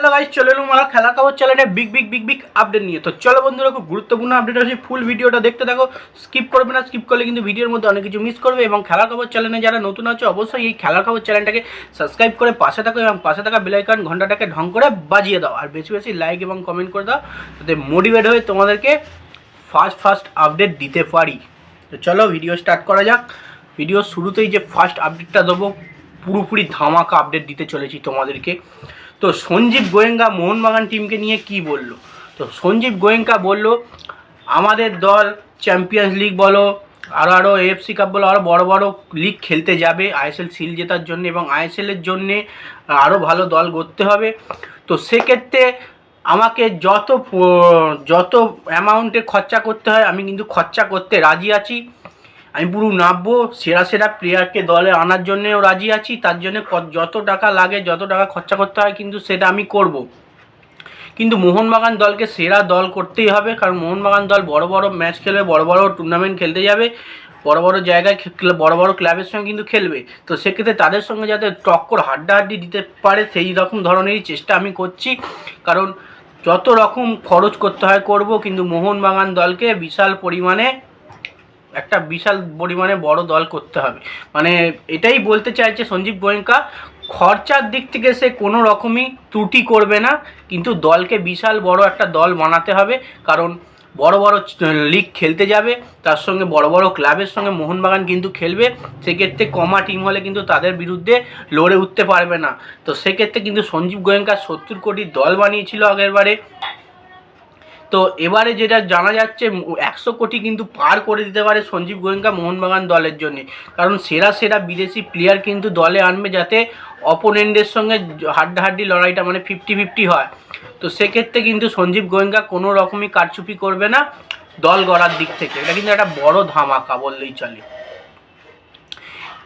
Hello guys চলে এলাম আমার খেলা খবর চ্যানেলে big big big big update নিয়ে। তো চলো বন্ধুরা, খুব গুরুত্বপূর্ণ আপডেট আছে ফুল ভিডিওটা দেখতে থাকো। স্কিপ করবে না স্কিপ করলে কিন্তু ভিডিওর মধ্যে অনেক কিছু মিস করবে এবং খেলা খবর চ্যানেলে যারা নতুন আছে, অবশ্যই এই খেলা খবর চ্যানেলটাকে সাবস্ক্রাইব করে পাশে থাকো এবং পাশে থাকা বেলাইকান ঘন্টাটাকে ঢং করে বাজিয়ে দাও। আর বেশি বেশি লাইক এবং কমেন্ট করে দাও, যাতে মোটিভেট হয়ে তোমাদেরকে ফার্স্ট ফার্স্ট আপডেট দিতে পারি। তো চলো ভিডিও স্টার্ট করা যাক। ভিডিও শুরুতেই যে ফার্স্ট আপডেটটা দেবো পুরোপুরি ধামাকা আপডেট দিতে চলেছি তোমাদেরকে। তো সঞ্জীব গোয়েঙ্কা মোহনবাগান টিমকে নিয়ে কি বলল? তো সঞ্জীব গোয়েঙ্কা বলল, আমাদের দল চ্যাম্পিয়ন্স লিগ বলো আরও আরও এএফসি কাপ বলো আরও বড় বড় লিগ খেলতে যাবে আইএসএল সিল জেতার জন্য এবং আইএসএলের জন্যে আরও ভালো দল গড়তে হবে। তো সেক্ষেত্রে আমাকে যত যত অ্যামাউন্টে খরচা করতে হয়, আমি কিন্তু খরচা করতে রাজি আছি। আমি পুরো নামবো সেরা সেরা প্লেয়ারকে দলে আনার জন্যেও রাজি আছি, তার জন্য যত টাকা লাগে, যত টাকা খরচা করতে হয় কিন্তু সেটা আমি করব। কিন্তু মোহনবাগান দলকে সেরা দল করতেই হবে, কারণ মোহনবাগান দল বড় বড় ম্যাচ খেলবে, বড় বড় টুর্নামেন্ট খেলতে যাবে, বড় বড় জায়গায় বড় বড় ক্লাবের সঙ্গে কিন্তু খেলবে। তো সেক্ষেত্রে তাদের সঙ্গে যাতে টক্কর হাড্ডাহাড্ডি দিতে পারে, সেই রকম ধরনেরই চেষ্টা আমি করছি। কারণ যত রকম খরচ করতে হয় করব, কিন্তু মোহনবাগান দলকে বিশাল পরিমাণে একটা বিশাল পরিমাণে বড় দল করতে হবে। মানে এটাই বলতে চাইছে সঞ্জীব গোয়েঙ্কা, খরচার দিক থেকে সে কোনো রকমই ত্রুটি করবে না, কিন্তু দলকে বিশাল বড় একটা দল বানাতে হবে, কারণ বড় বড় লিগ খেলতে যাবে, তার সঙ্গে বড় বড় ক্লাবের সঙ্গে মোহনবাগান কিন্তু খেলবে, সেক্ষেত্রে কমা টিম হলে কিন্তু তাদের বিরুদ্ধে লড়ে উঠতে পারবে না। তো সেক্ষেত্রে কিন্তু সঞ্জীব গোয়েঙ্কা সত্তর কোটির দল বানিয়েছিল আগেরবারে তো এবারে যেটা জানা যাচ্ছে, একশো কোটি কিন্তু পার করে দিতে পারে সঞ্জীব গোয়েঙ্কা মোহনবাগান দলের জন্য। কারণ সেরা সেরা বিদেশি প্লেয়ার কিন্তু দলে আনবে যাতে অপোনেন্টদের সঙ্গে হাড্ডাহাড্ডি লড়াইটা মানে ফিফটি ফিফটি হয়। তো সেক্ষেত্রে কিন্তু সঞ্জীব গোয়েঙ্কা কোনো রকমই কারচুপি করবে না দল গড়ার দিক থেকে। এটা কিন্তু একটা বড় ধামাকা বললেই চলে।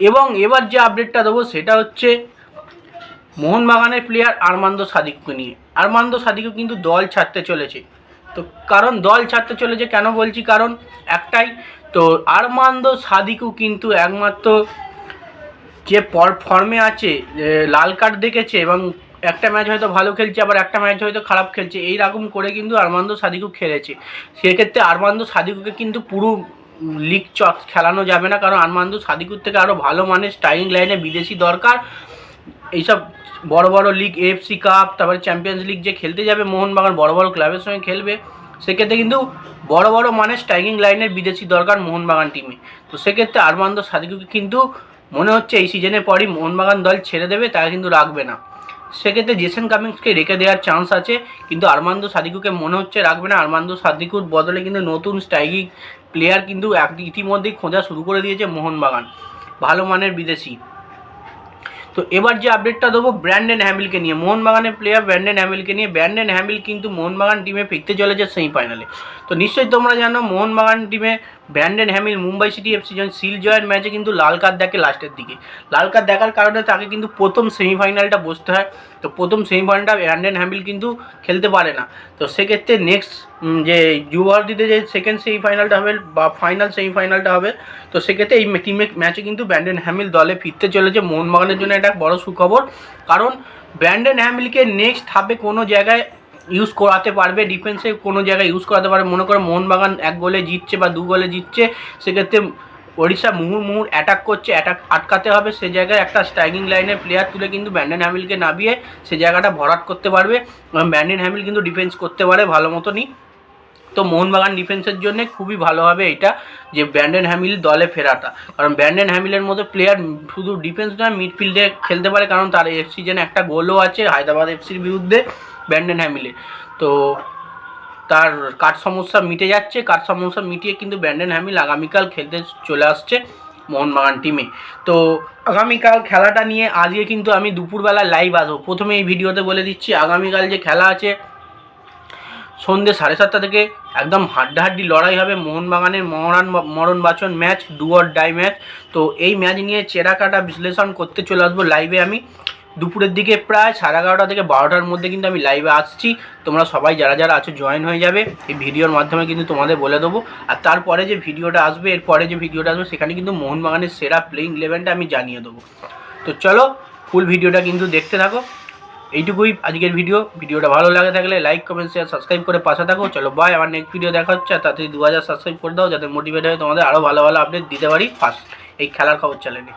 এবং এবার যে আপডেটটা দেবো, সেটা হচ্ছে মোহনবাগানের প্লেয়ার আরমান্দ সাদিককে নিয়ে। আরমান্দ সাদিকও কিন্তু দল ছাড়তে চলেছে। তো কারণ দল ছাড়তে চলেছে, কেন বলছি কারণ? একটাই, তো আরমান্দ সাদিকও কিন্তু একমাত্র যে ফর্মে আছে লাল কার্ড দেখেছে এবং একটা ম্যাচ হয়তো ভালো খেলছে, আবার একটা ম্যাচ হয়তো খারাপ খেলছে, এই রকম করে কিন্তু আরমান্দ সাদিকু খেলেছে। সেক্ষেত্রে আরমান্দ সাদিকুকে কিন্তু পুরো লিগ চক খেলানো যাবে না, কারণ আরমান্দ সাদিকুর থেকে আরও ভালো মানের স্টাইলিং লাইনে বিদেশি দরকার। এইসব বড় বড় লিগ এফসি কাপ তারপরে চ্যাম্পিয়ন্স লিগ যে খেলতে যাবে মোহনবাগান, বড় বড় ক্লাবের সঙ্গে খেলবে, সেক্ষেত্রে কিন্তু বড় বড় মানে স্ট্রাইকিং লাইনের বিদেশি দরকার মোহনবাগান টিমে তো সেক্ষেত্রে আরমান্দ সাদিকুকে কিন্তু মনে হচ্ছে এই সিজনের পরই মোহনবাগান দল ছেড়ে দেবে, তারা কিন্তু রাখবে না। সেক্ষেত্রে জেসন কামিংসকে রেখে দেওয়ার চান্স আছে, কিন্তু আরমান্দ সাদিকুকে মনে হচ্ছে রাখবে না। আরমান্দ সাদিকুর বদলে কিন্তু নতুন স্ট্রাইকিং প্লেয়ার কিন্তু এক- ইতিমধ্যেই খোঁজা শুরু করে দিয়েছে মোহনবাগান। ভালো মানের বিদেশি। তো এবার যে আপডেটটা দেবো ব্র্যান্ডেন হ্যামিলকে নিয়ে। মোহনবাগানের প্লেয়ার ব্র্যান্ডেন হ্যামিলকে নিয়ে। ব্র্যান্ডেন হ্যামিল কিন্তু মোহনবাগান টিমে ফিরতে চলেছে সেমিফাইনালে তো নিশ্চয়ই তোমরা জানো, মোহনবাগান টিমে Brendan Hamill, Mumbai City FC যখন সিল জয়ের ম্যাচে কিন্তু লাল কার্ড দেখে লাস্টের দিকে। লাল কার্ড দেখার কারণে তাকে কিন্তু প্রথম সেমিফাইনালটা বসতে হয়। তো প্রথম সেমিফাইনালটা ব্র্যান্ডেন হ্যামিল কিন্তু খেলতে পারে না। তো সেক্ষেত্রে নেক্সট যে যুবভারতীতে যে সেকেন্ড সেমিফাইনালটা হবে বা ফাইনাল সেমিফাইনালটা হবে, তো সেক্ষেত্রে এই টিমে ম্যাচে কিন্তু ব্র্যান্ডেন হ্যামিল দলে ফিরতে চলেছে। মোহনবাগানের জন্য একটা বড় সুখবর। কারণ ব্র্যান্ডেন হ্যামিলকে নেক্সট ধাপে কোনো জায়গায় ইউজ করাতে পারবে ডিফেন্সে কোনো জায়গায় ইউজ করাতে পারবে। মনে করো মোহনবাগান এক গোলে জিতছে বা দু গোলে জিতছে, সেক্ষেত্রে ওড়িশা মুহুর মুহুর অ্যাটাক করছে অ্যাটাক আটকাতে হবে। সে জায়গায় একটা স্ট্রাইকিং লাইনের প্লেয়ার তুলে কিন্তু ব্যান্ডেন হ্যামিলকে নামিয়ে সে জায়গাটা ভরাট করতে পারবে। এবং ব্যান্ডেন হ্যামিল কিন্তু ডিফেন্স করতে পারে ভালো মতনই। তো মোহনবাগান ডিফেন্সের জন্য খুবই ভালো হবে এটা, যে ব্যান্ডেন হ্যামিল দলে ফেরাটা। কারণ ব্যান্ডেন হ্যামিলের মতো প্লেয়ার শুধু ডিফেন্স নয় মিডফিল্ডে খেলতে পারে। কারণ তার এফ সিজনে একটা গোলও আছে হায়দ্রাবাদ এফসির বিরুদ্ধে। ব্যান্ডেন হ্যামিলে তো তার কাঠ সমস্যা মিটে যাচ্ছে কাঠ সমস্যা মিটিয়ে কিন্তু ব্যান্ডেন হ্যামিল আগামীকাল খেলতে চলে আসছে মোহনবাগান টিমে। তো আগামীকাল খেলাটা নিয়ে আজকে কিন্তু আমি দুপুরবেলা লাইভ আসব। প্রথমে এই ভিডিওতে বলে দিচ্ছি, আগামীকাল যে খেলা আছে সন্ধ্যে সাড়ে সাতটা থেকে একদম হাড্ডাহাড্ডি লড়াই হবে মোহনবাগানের মরণ মরণ বাচন match do or die match তো এই ম্যাচ নিয়ে চেরা কাটা বিশ্লেষণ করতে চলে আসব লাইভে আমি। দুপুরের দিকে প্রায় সাড়ে এগারোটা থেকে বারোটার মধ্যে কিন্তু আমি লাইভে আসছি। তোমরা সবাই যারা যারা আছো জয়েন হয়ে যাবে। এই ভিডিওর মাধ্যমে কিন্তু তোমাদের বলে দেবো। আর তারপরে যে ভিডিওটা আসবে, এরপরে যে ভিডিওটা আসবে, সেখানে কিন্তু মোহনবাগানের সেরা প্লেইং ইলেভেনটা আমি জানিয়ে দেবো। তো চলো ফুল ভিডিওটা কিন্তু দেখতে থাকো। এইটুকুই আজকের ভিডিও। ভিডিওটা ভালো লাগে থাকলে লাইক কমেন্ট শেয়ার সাবস্ক্রাইব করে পাশে থাকো। চলো বাই আমার নেক্সট ভিডিও দেখা হচ্ছে। তাড়াতাড়ি দু হাজার সাবস্ক্রাইব করে দাও, যাতে মোটিভেট হয়ে তোমাদের আরও ভালো ভালো আপডেট দিতে পারি। ফার্স্ট এই খেলার খবর চ্যানেলে